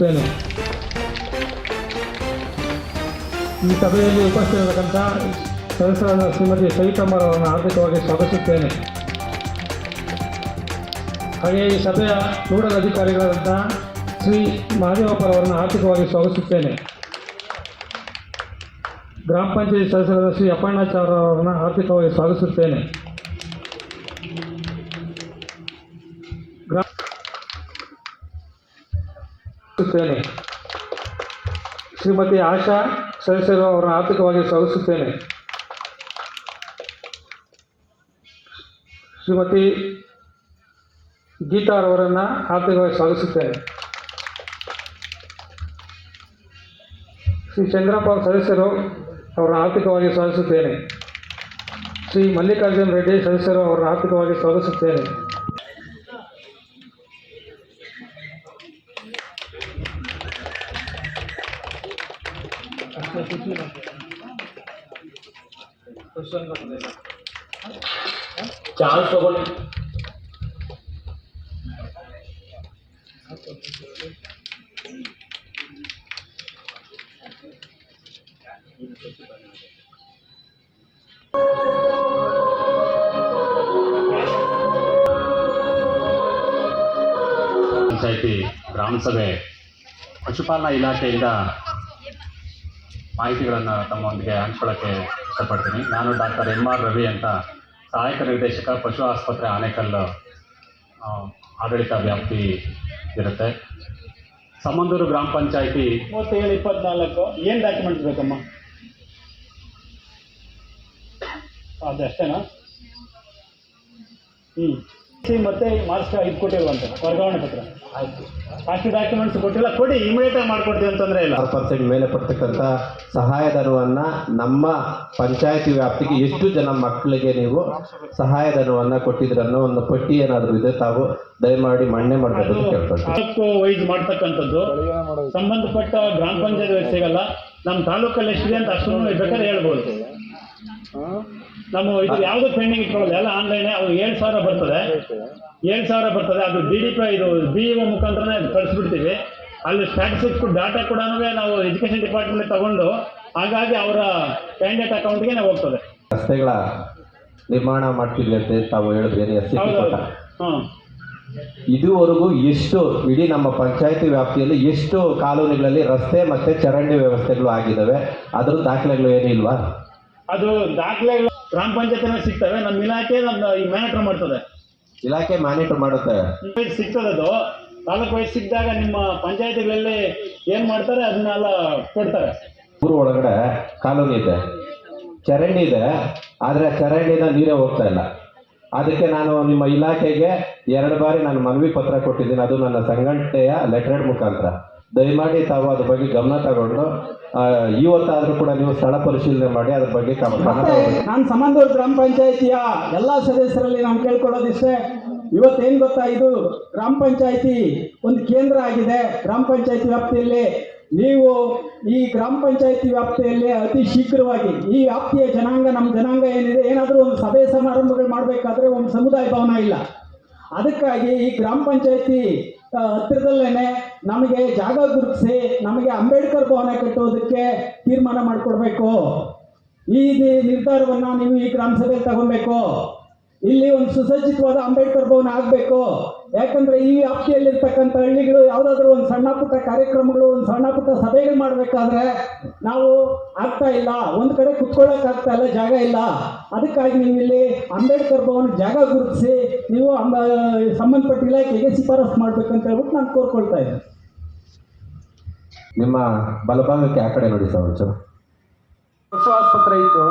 ಇದ್ದೇನೆ. ಈ ಸಭೆಯಲ್ಲಿ ಉಪಸ್ಥಿತರತಕ್ಕಂಥ ಸದಸ್ಯರಾದ ಶ್ರೀಮತಿ ಸವಿತಮ್ಮರವರನ್ನು ಆರ್ಥಿಕವಾಗಿ ಸ್ವಾಗತಿಸುತ್ತೇನೆ. ಹಾಗೆಯೇ ಈ ಸಭೆಯ ನೋಡಲ್ ಅಧಿಕಾರಿಗಳಾದಂಥ ಶ್ರೀ ಮಹದೇವಪ್ಪರವರನ್ನು ಆರ್ಥಿಕವಾಗಿ ಸ್ವಾಗತಿಸುತ್ತೇನೆ. ಗ್ರಾಮ ಪಂಚಾಯತ್ ಸದಸ್ಯರಾದ ಶ್ರೀ ಅಪ್ಪಣ್ಣಾಚಾರ್ಯ ಅವರನ್ನು ಆರ್ಥಿಕವಾಗಿ ಸ್ವಾಗತಿಸುತ್ತೇನೆ. ಗ್ರಾಮ ಸ್ವಾಗತಿಸುತ್ತೇನೆ ಶ್ರೀಮತಿ ಆಶಾ ಸದಸ್ಯರು ಅವರನ್ನು ಆರ್ಥಿಕವಾಗಿ ಸಲ್ಲಿಸುತ್ತೇನೆ. ಶ್ರೀಮತಿ ಗೀತಾ ಅವರನ್ನು ಆರ್ಥಿಕವಾಗಿ ಸ್ವಾಗತಿಸುತ್ತೇನೆ ಶ್ರೀ ಚಂದ್ರಪ್ಪ ಸದಸ್ಯರು ಅವರನ್ನು ಆರ್ಥಿಕವಾಗಿ ಸ್ವಾಗತಿಸುತ್ತೇನೆ ಶ್ರೀ ಮಲ್ಲಿಕಾರ್ಜುನ ರೆಡ್ಡಿ ಸದಸ್ಯರು ಅವರನ್ನು ಆರ್ಥಿಕವಾಗಿ ಸ್ವಾಗತಿಸುತ್ತೇನೆ ಚಾನ್ಸ್ ತಗೊಳ್ಳಿ ಪಂಚಾಯಿತಿ ಗ್ರಾಮ ಸಭೆ ಪಶುಪಾಲನಾ ಇಲಾಖೆಯಿಂದ ಮಾಹಿತಿಗಳನ್ನು ತಮ್ಮೊಂದಿಗೆ ಹಂಚ್ಕೊಳ್ಳೋಕ್ಕೆ ಇಷ್ಟಪಡ್ತೀನಿ. ನಾನು ಡಾಕ್ಟರ್ ಎಂ ಆರ್ ರವಿ ಅಂತ ಸಹಾಯಕ ನಿರ್ದೇಶಕ, ಪಶು ಆಸ್ಪತ್ರೆ ಆನೇಕಲ್ ಆಡಳಿತ ವ್ಯಾಪ್ತಿ ಇರುತ್ತೆ. ಸಮಂದೂರು ಗ್ರಾಮ ಪಂಚಾಯಿತಿ ಮೂವತ್ತೇಳು, ಇಪ್ಪತ್ನಾಲ್ಕು, ಏನು ಡಾಕ್ಯುಮೆಂಟ್ಸ್ ಬೇಕಮ್ಮ? ಅದು ಅಷ್ಟೇನಾ? ಹ್ಞೂ ಮತ್ತೆ ಮಾರ್ಕ್ಸ್ ಇದು ಅಂತ ವರ್ಗಾವಣೆ ಪತ್ರ. ಆಯಿತು. ಅಷ್ಟು ಡಾಕ್ಯುಮೆಂಟ್ಸ್ ಕೊಟ್ಟಿಲ್ಲ ಕೊಡಿ ಇಮಿಡಿಯೇಟಾಗಿ ಮಾಡ್ಕೊಡ್ತೀವಿ ಅಂತಂದ್ರೆ ಇಲ್ಲ. ಆರು ಪರ್ಸೆಂಟ್ ಮೇಲೆ ಪಡ್ತಕ್ಕಂಥ ಸಹಾಯಧನವನ್ನು ನಮ್ಮ ಪಂಚಾಯತಿ ವ್ಯಾಪ್ತಿಗೆ ಎಷ್ಟು ಜನ ಮಕ್ಕಳಿಗೆ ನೀವು ಸಹಾಯಧನವನ್ನು ಕೊಟ್ಟಿದ್ರ ಅನ್ನೋ ಒಂದು ಪಟ್ಟಿ ಏನಾದರೂ ಇದೆ ತಾವು ದಯಮಾಡಿ ಮಣ್ಣೆ ಮಾಡಬೇಕು ತಾಲೂಕು ವೈಸ್ ಮಾಡ್ತಕ್ಕಂಥದ್ದು. ಸಂಬಂಧಪಟ್ಟ ಗ್ರಾಮ ಪಂಚಾಯತ್ ಸಿಗಲ್ಲ ನಮ್ಮ ತಾಲೂಕಲ್ಲಿ ಎಷ್ಟಿದೆ ಅಂತ ಅಷ್ಟನ್ನು ಬೇಕಾದ್ರೆ ಹೇಳ್ಬೋದು. ನಮ್ಮ ಇದು ಯಾವುದು ಪೆಂಡಿಂಗ್ ಇಟ್ಕೊಳ್ಳೋದು ಎಲ್ಲ ಆನ್ಲೈನ್ ಅವ್ರು ಏಳು ಸಾವಿರ ಬರ್ತದೆ. ಏಳು ಸಾವಿರ ಬರ್ತದೆ ಅದು ಬಿ ಡಿ ಪಿ ಇದು ಬಿ ಇ ಮುಖಾಂತರನೇ ಕಳಿಸ್ಬಿಡ್ತೀವಿ. ಅಲ್ಲಿ ಸ್ಟ್ಯಾಟಿಸ್ಟಿಕ್ಸ್ ಡಾಟಾ ಕೂಡ ನಾವು ಎಜುಕೇಷನ್ ಡಿಪಾರ್ಟ್ಮೆಂಟ್ ತಗೊಂಡು ಹಾಗಾಗಿ ಅವರ ಕ್ಯಾಂಡಿಡೇಟ್ ಅಕೌಂಟ್ಗೆ ಹೋಗ್ತದೆ ರಸ್ತೆಗಳ ನಿರ್ಮಾಣ ಮಾಡ್ತಿದ್ವಿ ಅಂತ ತಾವು ಹೇಳಿದ್ರಿ ಎಸ್ ಸಿ ಇದುವರೆಗೂ ಎಷ್ಟು ಇಡೀ ನಮ್ಮ ಪಂಚಾಯತಿ ವ್ಯಾಪ್ತಿಯಲ್ಲಿ ಎಷ್ಟು ಕಾಲೋನಿಗಳಲ್ಲಿ ರಸ್ತೆ ಮತ್ತೆ ಚರಂಡಿ ವ್ಯವಸ್ಥೆಗಳು ಆಗಿದ್ದಾವೆ ಅದರ ದಾಖಲೆಗಳು ಏನೂ ಇಲ್ವಾ? ಅದು ದಾಖಲೆಗಳು ಗ್ರಾಮ ಪಂಚಾಯತಿನ ಸಿಗ್ತವೆ. ನಮ್ಮ ಇಲಾಖೆ ನಮ್ಮ ಈ ಮ್ಯಾನೇಟರ್ ಮಾಡ್ತದೆ. ಇಲಾಖೆ ಮ್ಯಾನೇಟರ್ ಮಾಡುತ್ತೆ. ಸಿಗ್ತದೆ ಅದು. ತಾಲೂಕು ವೈಸ್ ಸಿಕ್ಕಿದಾಗ ನಿಮ್ಮ ಪಂಚಾಯತಿಗಳಲ್ಲಿ ಏನ್ ಮಾಡ್ತಾರೆ? ಅದನ್ನೆಲ್ಲ ಕೊಡ್ತಾರೆ. ಊರು ಒಳಗಡೆ ಕಾಲೋನಿ ಇದೆ. ಚರಂಡಿ ಇದೆ. ಆದರೆ ಚರಂಡಿನ ನೀರೇ ಹೋಗ್ತಾ ಇಲ್ಲ. ಅದಕ್ಕೆ ನಾನು ನಿಮ್ಮ ಇಲಾಖೆಗೆ ಎರಡು ಬಾರಿ ನಾನು ಮನವಿ ಪತ್ರ ಕೊಟ್ಟಿದ್ದೀನಿ. ಅದು ನನ್ನ ಸಂಘಟನೆಯ ಲೆಟರ್ ಮುಖಾಂತರ. ದಯಮಾಡಿ ತಾವು ಅದ್ರ ಬಗ್ಗೆ ಗಮನ ತಗೊಂಡು ಇವತ್ತಾದ್ರೂ ಕೂಡ ನೀವು ಸ್ಥಳ ಪರಿಶೀಲನೆ ಮಾಡಿ ಅದ್ರ ಬಗ್ಗೆ ನಾನು ಸಮಂದೂರು ಗ್ರಾಮ ಪಂಚಾಯಿತಿಯ ಎಲ್ಲ ಸದಸ್ಯರಲ್ಲಿ ನಾನು ಕೇಳ್ಕೊಳ್ಳೋದಿಷ್ಟೇ. ಇವತ್ತೇನು ಗೊತ್ತಾ ಇದು? ಗ್ರಾಮ ಪಂಚಾಯಿತಿ ಒಂದು ಕೇಂದ್ರ ಆಗಿದೆ. ಗ್ರಾಮ ಪಂಚಾಯಿತಿ ವ್ಯಾಪ್ತಿಯಲ್ಲಿ ನೀವು ಈ ಗ್ರಾಮ ಪಂಚಾಯಿತಿ ವ್ಯಾಪ್ತಿಯಲ್ಲಿ ಅತಿ ಶೀಘ್ರವಾಗಿ ಈ ವ್ಯಾಪ್ತಿಯ ಜನಾಂಗ ನಮ್ಮ ಜನಾಂಗ ಏನಿದೆ, ಏನಾದರೂ ಒಂದು ಸಭೆ ಸಮಾರಂಭಗಳು ಮಾಡಬೇಕಾದ್ರೆ ಒಂದು ಸಮುದಾಯ ಭವನ ಇಲ್ಲ. ಅದಕ್ಕಾಗಿ ಈ ಗ್ರಾಮ ಪಂಚಾಯಿತಿ ಹತ್ತಿರದಲ್ಲೇ ನಮಗೆ ಜಾಗ ಗುರುತಿಸಿ ನಮಗೆ ಅಂಬೇಡ್ಕರ್ ಭವನ ಕಟ್ಟೋದಕ್ಕೆ ತೀರ್ಮಾನ ಮಾಡಿಕೊಡ್ಬೇಕು. ಈ ನಿರ್ಧಾರವನ್ನ ನೀವು ಈ ಗ್ರಾಮ ಸಭೆಯಲ್ಲಿ ತಗೊಬೇಕು ಇಲ್ಲಿ ಒಂದು ಸುಸಜ್ಜಿತವಾದ ಅಂಬೇಡ್ಕರ್ ಭವನ ಆಗಬೇಕು. ಯಾಕಂದ್ರೆ ಈ ವ್ಯಾಪ್ತಿಯಲ್ಲಿರ್ತಕ್ಕಂಥ ಹಳ್ಳಿಗಳು ಯಾವುದಾದ್ರೂ ಒಂದು ಸಣ್ಣ ಪುಟ್ಟ ಕಾರ್ಯಕ್ರಮಗಳು ಒಂದು ಸಣ್ಣ ಪುಟ್ಟ ಸಭೆಗಳು ಮಾಡಬೇಕಾದ್ರೆ ನಾವು ಆಗ್ತಾ ಇಲ್ಲ. ಒಂದು ಕಡೆ ಕುತ್ಕೊಳ್ಳೋಕೆ ಆಗ್ತಾ ಇಲ್ಲ ಜಾಗ ಇಲ್ಲ. ಅದಕ್ಕಾಗಿ ನೀವು ಇಲ್ಲಿ ಅಂಬೇಡ್ಕರ್ ಭವನ ಜಾಗ ಗುರುತಿಸಿ ನೀವು ಅಂಬ ಸಂಬಂಧಪಟ್ಟ ಇಲಾಖೆಗೆ ಶಿಫಾರಸು ಮಾಡ್ಬೇಕಂತ ಹೇಳ್ಬಿಟ್ಟು ನಾನು ಕೋರ್ಕೊಳ್ತಾ ಇದ್ದೀನಿ. ನಿಮ್ಮ ಬಲಭಾಗಕ್ಕೆ ಆ ಕಡೆ ನೋಡಿ ಸರ್ ಒಂಚೂರು. ಆಸ್ಪತ್ರೆ ಇತ್ತು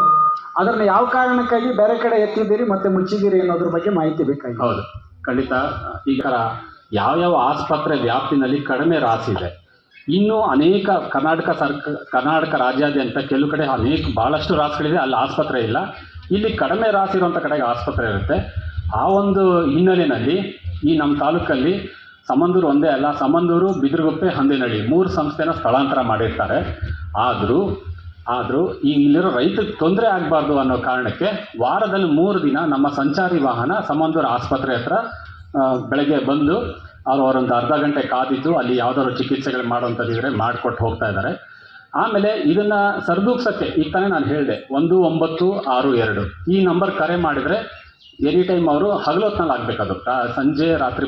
ಅದನ್ನ ಯಾವ ಕಾರಣಕ್ಕಾಗಿ ಬೇರೆ ಕಡೆ ಎತ್ತಿದ್ದೀರಿ ಮತ್ತೆ ಮುಚ್ಚಿದ್ದೀರಿ ಅನ್ನೋದ್ರ ಬಗ್ಗೆ ಮಾಹಿತಿ ಬೇಕಾಗಿದೆ. ಹೌದು. ಖಂಡಿತ ಈಗ ಯಾವ್ಯಾವ ಆಸ್ಪತ್ರೆ ವ್ಯಾಪ್ತಿನಲ್ಲಿ ಕಡಿಮೆ ರಾಸಿ ಇದೆ. ಇನ್ನು ಅನೇಕ ಕರ್ನಾಟಕ ಸರ್ಕ, ಕರ್ನಾಟಕ ರಾಜ್ಯಾದ್ಯಂತ ಕೆಲವು ಕಡೆ ಅನೇಕ ಭಾಳಷ್ಟು ರಾಸುಗಳಿದೆ ಅಲ್ಲಿ ಆಸ್ಪತ್ರೆ ಇಲ್ಲ. ಇಲ್ಲಿ ಕಡಿಮೆ ರಾಸಿ ಇರುವಂಥ ಕಡೆಗೆ ಆಸ್ಪತ್ರೆ ಇರುತ್ತೆ. ಆ ಒಂದು ಹಿನ್ನೆಲೆಯಲ್ಲಿ ಈ ನಮ್ಮ ತಾಲೂಕಲ್ಲಿ ಸಮಂದೂರು ಒಂದೇ ಅಲ್ಲ, ಸಮಂದೂರು ಬಿದಿರುಗುಪ್ಪೆ ಹಂದಿನಳ್ಳಿ ಮೂರು ಸಂಸ್ಥೆನ ಸ್ಥಳಾಂತರ ಮಾಡಿರ್ತಾರೆ. ಆದರೂ ಆದರೂ ಈ ಇಲ್ಲಿರೋ ರೈತರಿಗೆ ತೊಂದರೆ ಆಗಬಾರ್ದು ಅನ್ನೋ ಕಾರಣಕ್ಕೆ ವಾರದಲ್ಲಿ ಮೂರು ದಿನ ನಮ್ಮ ಸಂಚಾರಿ ವಾಹನ ಸಮಂದೂರು ಆಸ್ಪತ್ರೆ ಹತ್ರ ಬೆಳಗ್ಗೆ ಬಂದು ಅವರು ಅವರೊಂದು ಅರ್ಧ ಗಂಟೆ ಕಾದಿದ್ದು ಅಲ್ಲಿ ಯಾವ್ದಾದ್ರು ಚಿಕಿತ್ಸೆಗಳು ಮಾಡುವಂಥದ್ದಿದ್ರೆ ಮಾಡಿಕೊಟ್ಟು ಹೋಗ್ತಾ ಇದ್ದಾರೆ. ಆಮೇಲೆ ಇದನ್ನ ಸರಿದೂಗ್ಸೋಕ್ಕೆ ಈ ತಾನೇ ನಾನು ಹೇಳಿದೆ, ಒಂದು, ಒಂಬತ್ತು, ಆರು, ಎರಡು ಈ ನಂಬರ್ ಕರೆ ಮಾಡಿದರೆ ಎನಿ ಟೈಮ್ ಅವರು ಹಗಲೊತ್ನಲ್ಲಿ ಆಗಬೇಕದು. ಸಂಜೆ ರಾತ್ರಿ